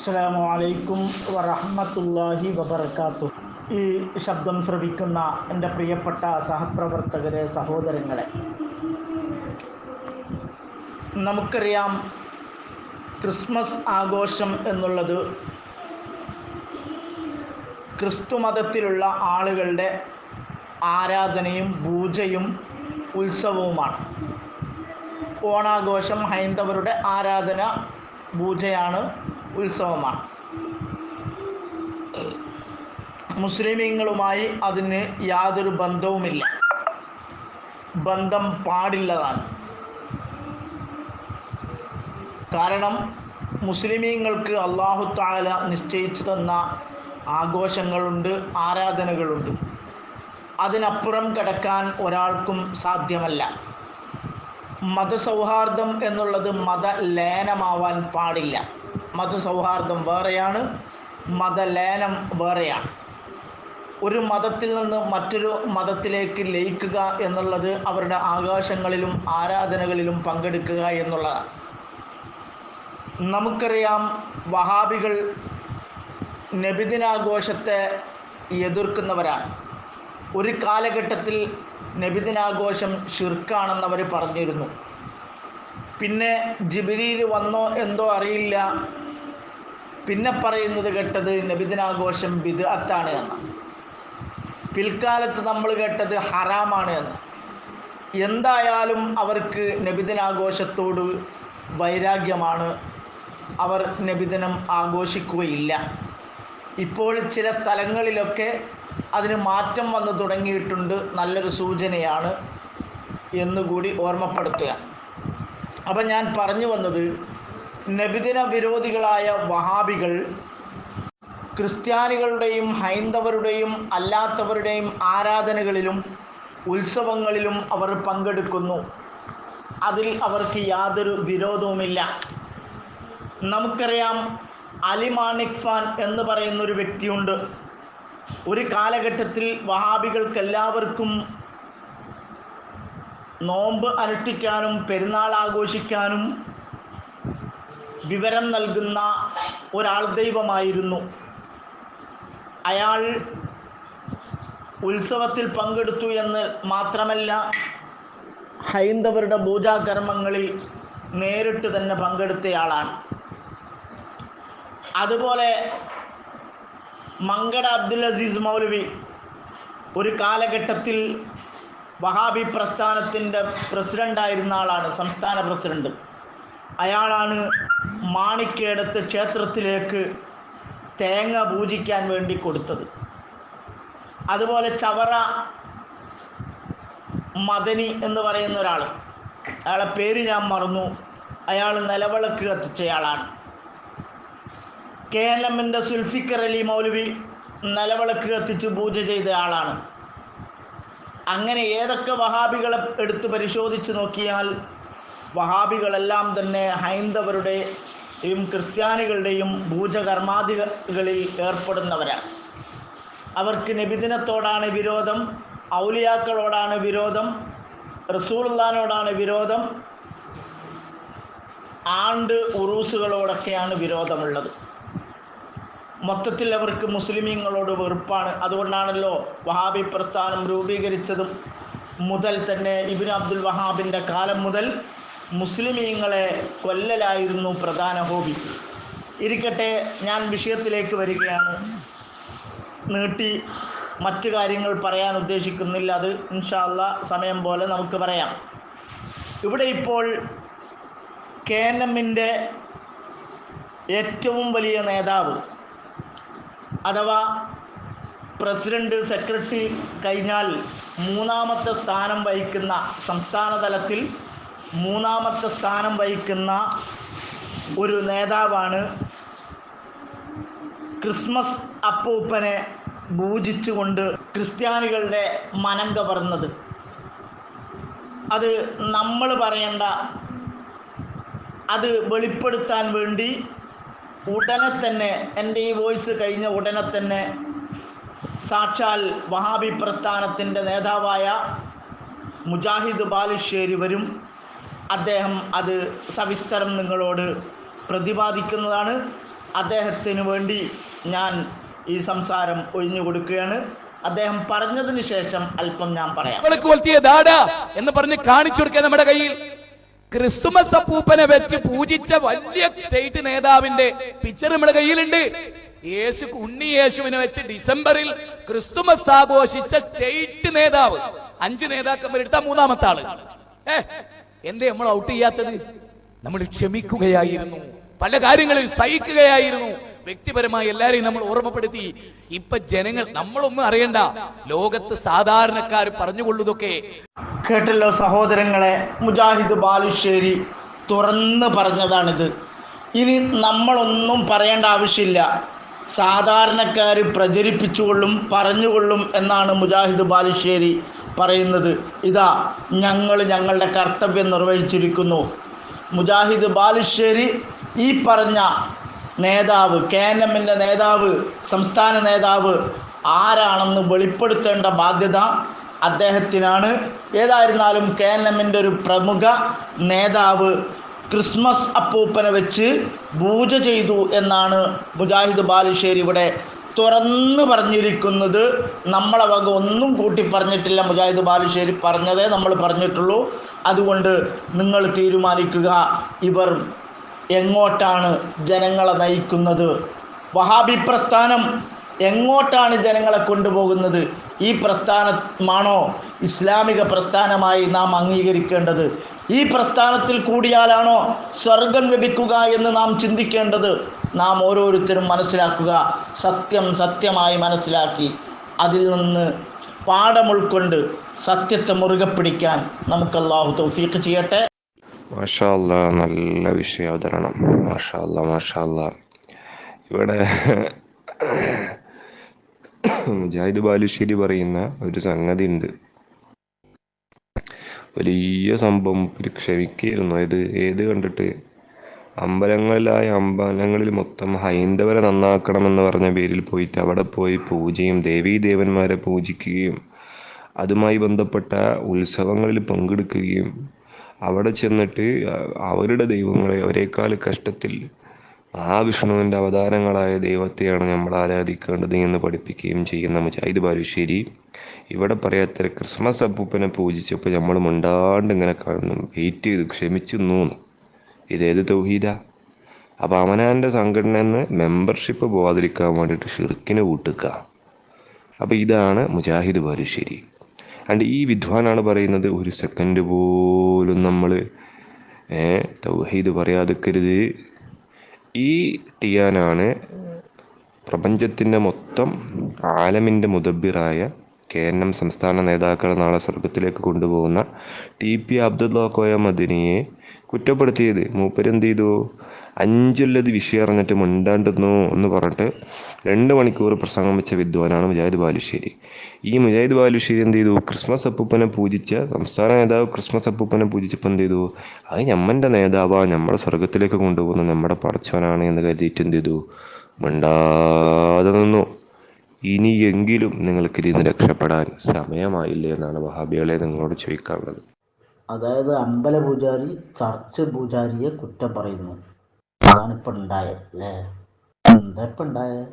അസ്സലാമു അലൈക്കും വറഹ്മത്തുള്ളാഹി വബർക്കാത്തു ഈ ശബ്ദം ശ്രവിക്കുന്ന എന്റെ പ്രിയപ്പെട്ട സഹപ്രവർത്തകരെ സഹോദരങ്ങളെ നമുക്കറിയാം ക്രിസ്മസ് ആഘോഷം എന്നുള്ളത് ക്രിസ്തുമതത്തിലുള്ള ആളുകളുടെ ആരാധനയും പൂജയും ഉത്സവവുമാണ്. ഓണാഘോഷം ഹൈന്ദവരുടെ ആരാധന പൂജയാണ്. ഉത്സവമാണ്. മുസ്ലിമീങ്ങളുമായി അതിന് യാതൊരു ബന്ധവുമില്ല. ബന്ധം പാടില്ലതാണ്. കാരണം മുസ്ലിമീങ്ങൾക്ക് അള്ളാഹു താല നിശ്ചയിച്ചു തന്ന ആഘോഷങ്ങളുണ്ട് ആരാധനകളുണ്ട്. അതിനപ്പുറം കിടക്കാൻ ഒരാൾക്കും സാധ്യമല്ല. മതസൗഹാർദ്ദം എന്നുള്ളത് മതലേനമാവാൻ പാടില്ല. മതസൗഹാർദ്ദം വേറെയാണ് മതലേനം വേറെയാണ്. ഒരു മതത്തിൽ നിന്ന് മറ്റൊരു മതത്തിലേക്ക് ലയിക്കുക എന്നുള്ളത് അവരുടെ ആകാശങ്ങളിലും ആരാധനകളിലും പങ്കെടുക്കുക എന്നുള്ളതാണ്. നമുക്കറിയാം വഹാബികൾ നബിദിനാഘോഷത്തെ എതിർക്കുന്നവരാണ്. ഒരു കാലഘട്ടത്തിൽ നബിദിനാഘോഷം ഷിർക്കാണെന്നവർ പറഞ്ഞിരുന്നു. പിന്നെ ജിബിരിയിൽ വന്നോ എന്തോ അറിയില്ല. പിന്നെ പറയുന്നത് കേട്ടത് നബിദിനാഘോഷം ബിദ്അത്താണ് എന്ന്. പിൽക്കാലത്ത് നമ്മൾ കേട്ടത് ഹറാമാണ് എന്ന്. എന്തായാലും അവർക്ക് നബിദിനാഘോഷത്തോട് വൈരാഗ്യമാണ്. അവർ നബിദിനം ആഘോഷിക്കുകയില്ല. ഇപ്പോൾ ചില സ്ഥലങ്ങളിലൊക്കെ അതിന് മാറ്റം വന്നു തുടങ്ങിയിട്ടുണ്ട്. നല്ലൊരു സൂചനയാണ് എന്നുകൂടി ഓർമ്മപ്പെടുത്തുക. അപ്പം ഞാൻ പറഞ്ഞു വന്നത് നബിദിന വിരോധികളായ വഹാബികൾ ക്രിസ്ത്യാനികളുടെയും ഹൈന്ദവരുടെയും അല്ലാത്തവരുടെയും ആരാധനകളിലും ഉത്സവങ്ങളിലും അവർ പങ്കെടുക്കുന്നു. അതിൽ അവർക്ക് യാതൊരു വിരോധവുമില്ല. നമുക്കറിയാം അലി ഫാൻ എന്ന് പറയുന്ന ഒരു വ്യക്തിയുണ്ട്. ഒരു കാലഘട്ടത്തിൽ വഹാബികൾക്കെല്ലാവർക്കും നോമ്പ് അനുഷ്ഠിക്കാനും പെരുന്നാൾ ആഘോഷിക്കാനും വിവരം നൽകുന്ന ഒരാൾ ദൈവമായിരുന്നു. അയാൾ ഉത്സവത്തിൽ പങ്കെടുത്തു എന്ന് മാത്രമല്ല ഹൈന്ദവരുടെ പൂജാകർമ്മങ്ങളിൽ നേരിട്ട് തന്നെ പങ്കെടുത്തയാളാണ് അതുപോലെ മങ്കട അബ്ദുൽ അസീസ് മൗലവി ഒരു കാലഘട്ടത്തിൽ വഹാബി പ്രസ്ഥാനത്തിന്റെ പ്രസിഡന്റായിരുന്ന ആളാണ് സംസ്ഥാന പ്രസിഡന്റ്. അയാളാണ് മാണിക്കേടത്ത് ക്ഷേത്രത്തിലേക്ക് തേങ്ങ പൂജിക്കാൻ വേണ്ടി കൊടുത്തത്. അതുപോലെ ചവറ മദനി എന്ന് പറയുന്ന ഒരാൾ അയാളെ പേര് ഞാൻ മറന്നു. അയാൾ നിലവിളക്ക് കത്തിച്ചയാളാണ്. കെ എൻ എമ്മിന്റെ സുൽഫിക്കർ അലി മൗലവി നിലവിളക്ക് കത്തിച്ച് പൂജ ചെയ്ത ആളാണ്. അങ്ങനെ ഏതൊക്കെ വഹാബികളെ എടുത്ത് പരിശോധിച്ച് നോക്കിയാൽ വഹാബികളെല്ലാം തന്നെ ഹൈന്ദവരുടെയും ക്രിസ്ത്യാനികളുടെയും ഭൂജകർമാദികളിൽ ഏർപ്പെടുന്നവരാണ്. അവർക്ക് നബിദിനത്തോടാണ് വിരോധം ഔലിയാക്കളോടാണ് വിരോധം റസൂള്ളാനോടാണ് വിരോധം ആണ്ട് ഉറൂസുകളോടൊക്കെയാണ് വിരോധമുള്ളത്. മൊത്തത്തിൽ അവർക്ക് മുസ്ലിമീങ്ങളോട് വെറുപ്പാണ്. അതുകൊണ്ടാണല്ലോ വഹാബി പ്രസ്ഥാനം രൂപീകരിച്ചതും മുതൽ തന്നെ ഇബിൻ അബ്ദുൽ വഹാബിന്റെ കാലം മുതൽ മുസ്ലിമീങ്ങളെ കൊല്ലലായിരുന്നു പ്രധാന ഹോബി. ഇരിക്കട്ടെ ഞാൻ വിഷയത്തിലേക്ക് വരികയാണ്. നീട്ടി മറ്റു കാര്യങ്ങൾ പറയാൻ ഉദ്ദേശിക്കുന്നില്ല. അത് ഇൻഷാല്ല സമയം പോലെ നമുക്ക് പറയാം. ഇവിടെ ഇപ്പോൾ കെ എൻ എമ്മിന്റെ ഏറ്റവും വലിയ നേതാവ് അഥവാ പ്രസിഡന്റ് സെക്രട്ടറി കഴിഞ്ഞാൽ മൂന്നാമത്തെ സ്ഥാനം വഹിക്കുന്ന സംസ്ഥാന തലത്തിൽ മൂന്നാമത്തെ സ്ഥാനം വഹിക്കുന്ന ഒരു നേതാവാണ് ക്രിസ്മസ് അപ്പൂപ്പനെ പൂജിച്ചുകൊണ്ട് ക്രിസ്ത്യാനികളുടെ മനം കവർന്നത്. അത് നമ്മൾ പറയണ്ട അത് വെളിപ്പെടുത്താൻ വേണ്ടി ഉടനെ തന്നെ എന്റെ ഈ വോയിസ് കഴിഞ്ഞ ഉടനെ തന്നെ സാക്ഷാൽ വഹാബി പ്രസ്ഥാനത്തിന്റെ നേതാവായ മുജാഹിദ് ബാലുശ്ശേരി വരും. അദ്ദേഹം അത് സവിസ്തരം നിങ്ങളോട് പ്രതിപാദിക്കുന്നതാണ്. അദ്ദേഹത്തിന് വേണ്ടി ഞാൻ ഈ സംസാരം ഒഴിഞ്ഞു കൊടുക്കുകയാണ്. അദ്ദേഹം പറഞ്ഞതിന് ശേഷം അല്പം ഞാൻ പറയാം. എന്ന് പറഞ്ഞ് കാണിച്ചു കൊടുക്കുക നമ്മുടെ കയ്യിൽ. ക്രിസ്തുമസ് അപ്പൂപ്പനെ വെച്ച് പൂജിച്ച വലിയ സ്റ്റേറ്റ് നേതാവിന്റെ പിക്ചർ നമ്മുടെ കയ്യിലുണ്ട്. യേശു ഉണ്ണി യേശുവിനെ വെച്ച് ഡിസംബറിൽ ക്രിസ്തുമസ് ആഘോഷിച്ച സ്റ്റേറ്റ് നേതാവ്. അഞ്ച് നേതാക്കന്മാരെടുത്ത മൂന്നാമത്തെ ആൾ. ഏ? എന്തേ നമ്മൾ ഔട്ട് ചെയ്യാത്തത്? നമ്മൾ ക്ഷമിക്കുകയായിരുന്നു. പല കാര്യങ്ങളിൽ സഹിക്കുകയായിരുന്നു. വ്യക്തിപരമായി എല്ലാരെയും നമ്മൾ ഓർമ്മപ്പെടുത്തി. ഇപ്പൊ ജനങ്ങൾ നമ്മളൊന്നും അറിയണ്ട. ലോകത്ത് സാധാരണക്കാർ പറഞ്ഞുകൊള്ളുതൊക്കെ കേട്ടല്ലോ സഹോദരങ്ങളെ മുജാഹിദ് ബാലുശ്ശേരി തുറന്ന് പറഞ്ഞതാണിത്. ഇനി നമ്മളൊന്നും പറയേണ്ട ആവശ്യമില്ല. സാധാരണക്കാർ പ്രചരിപ്പിച്ചുകൊള്ളും പറഞ്ഞുകൊള്ളും എന്നാണ് മുജാഹിദ് ബാലുശ്ശേരി പറയുന്നത് ഇതാ ഞങ്ങൾ ഞങ്ങളുടെ കർത്തവ്യം നിർവഹിച്ചിരിക്കുന്നു. മുജാഹിദ് ബാലുശ്ശേരി ഈ പറഞ്ഞ നേതാവ് കെ എൻ എമ്മിന്റെ നേതാവ് സംസ്ഥാന നേതാവ് ആരാണെന്ന് വെളിപ്പെടുത്തേണ്ട ബാധ്യത അദ്ദേഹത്തിനാണ്. ഏതായിരുന്നാലും കെ എൻ എമ്മിന്റെ ഒരു പ്രമുഖ നേതാവ് ക്രിസ്മസ് അപ്പൂപ്പനെ വെച്ച് പൂജ ചെയ്തു എന്നാണ് മുജാഹിദ് ബാലുശ്ശേരി ഇവിടെ തുറന്നു പറഞ്ഞിരിക്കുന്നത് നമ്മളെ വക ഒന്നും കൂട്ടി പറഞ്ഞിട്ടില്ല മുജാഹിദ് ബാലുശ്ശേരി പറഞ്ഞതേ നമ്മൾ പറഞ്ഞിട്ടുള്ളൂ. അതുകൊണ്ട് നിങ്ങൾ തീരുമാനിക്കുക ഇവർ എങ്ങോട്ടാണ് ജനങ്ങളെ നയിക്കുന്നത്? വഹാബി പ്രസ്ഥാനം എങ്ങോട്ടാണ് ജനങ്ങളെ കൊണ്ടുപോകുന്നത്? ഈ പ്രസ്ഥാനമാണോ ഇസ്ലാമിക പ്രസ്ഥാനമായി നാം അംഗീകരിക്കേണ്ടത്? ഈ പ്രസ്ഥാനത്തിൽ കൂടിയാലാണോ സ്വർഗം ലഭിക്കുക എന്ന് നാം ചിന്തിക്കേണ്ടത്? നാം ഓരോരുത്തരും മനസ്സിലാക്കുക. സത്യം സത്യമായി മനസ്സിലാക്കി അതിൽ നിന്ന് പാഠം ഉൾക്കൊണ്ട് സത്യത്തെ മുറുകെ പിടിക്കാൻ നമുക്ക് അള്ളാഹു തൗഫീഖ് ചെയ്യട്ടെ. മാഷാ അല്ലാ നല്ല വിഷയാവതരണം. മാഷാ മാഷാല്ല. മാഷാ ഇവിടെ മുജാഹിദ് ബാലുശ്ശേരി പറയുന്ന ഒരു സംഗതി ഉണ്ട് വലിയ സംഭവം ഒരു ക്ഷമിക്കായിരുന്നു ഇത് ഏത് കണ്ടിട്ട്? അമ്പലങ്ങളിലായ അമ്പലങ്ങളിൽ മൊത്തം ഹൈന്ദവരെ നന്നാക്കണമെന്ന് പറഞ്ഞ പേരിൽ പോയിട്ട് അവിടെ പോയി പൂജയും ദേവീ ദേവന്മാരെ പൂജിക്കുകയും അതുമായി ബന്ധപ്പെട്ട ഉത്സവങ്ങളിൽ പങ്കെടുക്കുകയും അവിടെ ചെന്നിട്ട് അവരുടെ ദൈവങ്ങളെ അവരെക്കാൾ കഷ്ടത്തിൽ മഹാവിഷ്ണുവിന്റെ അവതാരങ്ങളായ ദൈവത്തെയാണ് നമ്മൾ ആരാധിക്കേണ്ടത് എന്ന് പഠിപ്പിക്കുകയും ചെയ്യുന്ന മുജാഹിദ് ബാലുശ്ശേരി ഇവിടെ പറയാത്ത ക്രിസ്മസ് അപ്പൂപ്പനെ പൂജിച്ചപ്പോൾ നമ്മൾ മുണ്ടാണ്ട് ഇങ്ങനെ കാണുന്നു. വെയിറ്റ് ചെയ്ത് ക്ഷമിച്ചു നോന്നു. ഇതേത് തൗഹീദ? അപ്പം അവനാന്റെ സംഘടന എന്ന് മെമ്പർഷിപ്പ് പോവാതിരിക്കാൻ വേണ്ടിയിട്ട് ഷിർക്കിന് കൂട്ടുക. അപ്പോൾ ഇതാണ് മുജാഹിദ് ബാലുശ്ശേരി. ആൻഡ് ഈ വിദ്വാനാണ് പറയുന്നത് ഒരു സെക്കൻഡ് പോലും നമ്മൾ തൗഹീദ് പറയാതിക്കരുത് ഈ ടിയാനാണ് പ്രപഞ്ചത്തിന്റെ മൊത്തം ആലമിന്റെ മുതബിറായ കെ എൻ എം സംസ്ഥാന നേതാക്കളെ നാളെ സ്വർഗത്തിലേക്ക് കൊണ്ടുപോകുന്ന ടി പി അബ്ദുള്ള കോയ മദിനിയെ കുറ്റപ്പെടുത്തിയത് മൂപ്പരെന്ത് ചെയ്തു? അഞ്ചുള്ളത് വിഷയം അറിഞ്ഞിട്ട് മിണ്ടാണ്ടെന്നു എന്ന് പറഞ്ഞിട്ട് രണ്ട് മണിക്കൂർ പ്രസംഗം വെച്ച വിദ്വാനാണ് മുജാഹിദ് ബാലുശ്ശേരി. ഈ മുജാഹിദ് ബാലുശ്ശേരി എന്ത് ചെയ്തു? ക്രിസ്മസ് അപ്പൂപ്പനെ പൂജിച്ച സംസ്ഥാന നേതാവ് ക്രിസ്മസ് അപ്പൂപ്പനെ പൂജിച്ചപ്പോൾ എന്ത് ചെയ്തു? അത് ഞമ്മന്റെ നേതാവാ നമ്മുടെ സ്വർഗത്തിലേക്ക് കൊണ്ടുപോകുന്ന നമ്മുടെ പടച്ചവനാണ് എന്ന് കരുതിയിട്ട് എന്ത് ചെയ്തു? മിണ്ടാതെ നിന്നു. ഇനിയെങ്കിലും നിങ്ങൾക്ക് ഇതിൽ നിന്ന് രക്ഷപ്പെടാൻ സമയമായില്ലേ എന്നാണ് വഹാബികളെ നിങ്ങളോട് ചോദിക്കാനുള്ളത്. അതായത് അമ്പല പൂജാരി ചർച്ച് പൂജാരിയെ കുറ്റം പറയുന്നു. അതാണ് ഇപ്പം ഉണ്ടായത് അല്ലേ എന്താ ഇപ്പൊ ഉണ്ടായത്